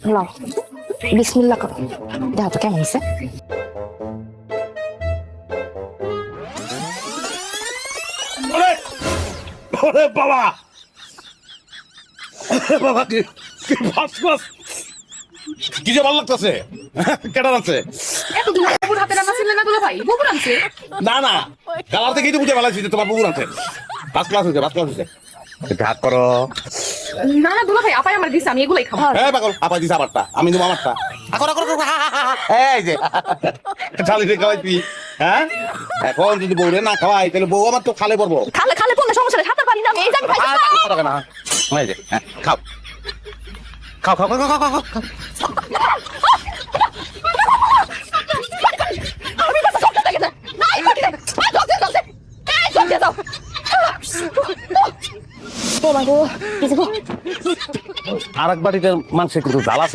লও বিসমিল্লা করো দেখো তো কেমন হয়েছে বাবা বাবা কি যে ভালো লাগতেছে? কেডা আছে? না না না। কালার থেকেই তো বুঝে ভালো তোমার বুবুর আছে। ফার্স্ট ক্লাস হয়েছে ফার্স্ট ক্লাস হয়েছে। একটু করো। না না দুলা ভাই আপাই আমার দিছে আমি এগুলাই খাব হ্যাঁ পাগল আপা আমারটা আমি আমারটা আকর আকর। এই যে চালি রে খাওয়াইছি হ্যাঁ এখন যদি বউরে না খাওয়াই তাহলে বউ আমার তো খালে পড়ব খালে খালে পড়লে সমস্যা সাঁতার পারি না আমি এই জানি ভাই আর টাকা টাকা না এই যে হ্যাঁ, খাও খাও খাও খাও খাও খাও খাও আমি কাছে সব থেকে না এই সব গো কিছু আর এক বাড়িতে মানুষের কিন্তু জ্বালা